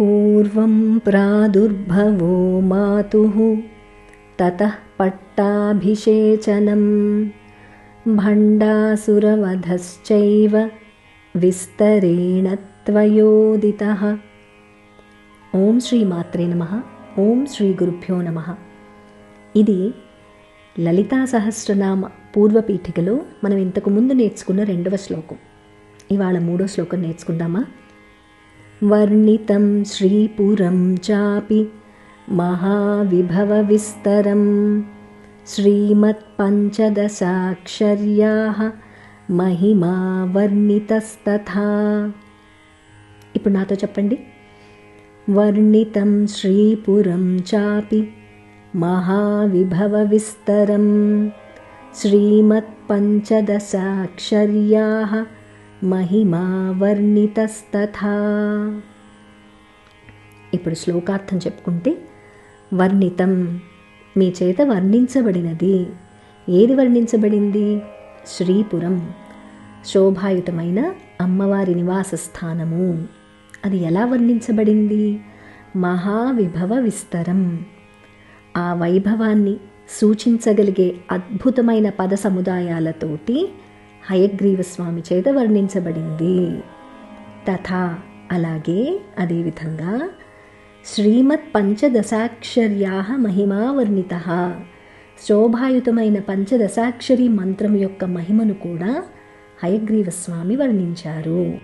పూర్వం ప్రాదుర్భవో మాతుः తతः పట్టాభిషేచనం భండాసురవధశ్చైవ విస్తరేణ త్వయోదితः ఓం శ్రీ మాత్రే నమ ఓం శ్రీ గురుభ్యో నమ ఇది లలితా సహస్రనామ పూర్వపీఠికలో మనం ఇంతకు ముందు నేర్చుకున్న రెండవ శ్లోకం. ఇవాళ మూడో శ్లోకం నేర్చుకుందామా? వర్ణితం శ్రీపురం చాపి మహావిభవవిస్తరం శ్రీమత్పంచదశాక్షర్యా మహిమా వర్ణితస్తథా ఇప్పుడు నాతో చెప్పండి వర్ణితం శ్రీపురం చాపి మహావిభవవిస్తరం శ్రీమత్పంచదశాక్షర్యా మహిమా వర్ణితస్తథా ఇప్పుడు శ్లోకార్థం చెప్పుకుంటే వర్ణితం మీ చేత వర్ణించబడినది. ఏది వర్ణించబడింది? శ్రీపురం శోభాయుతమైన అమ్మవారి నివాస స్థానము అది ఎలా వర్ణించబడింది? మహావిభవ విస్తరం. ఆ వైభవాన్ని సూచించగలిగే అద్భుతమైన పద సముదాయాలతోటి హయగ్రీవ స్వామి చేత వర్ణించబడింది. తథా అలాగే అదేవిధంగా శ్రీమత్ పంచదశాక్షర్యా మహిమా వర్ణిత. శోభాయుతమైన పంచదశాక్షరి మంత్రం యొక్క మహిమను కూడా హయగ్రీవ స్వామి వర్ణించారు.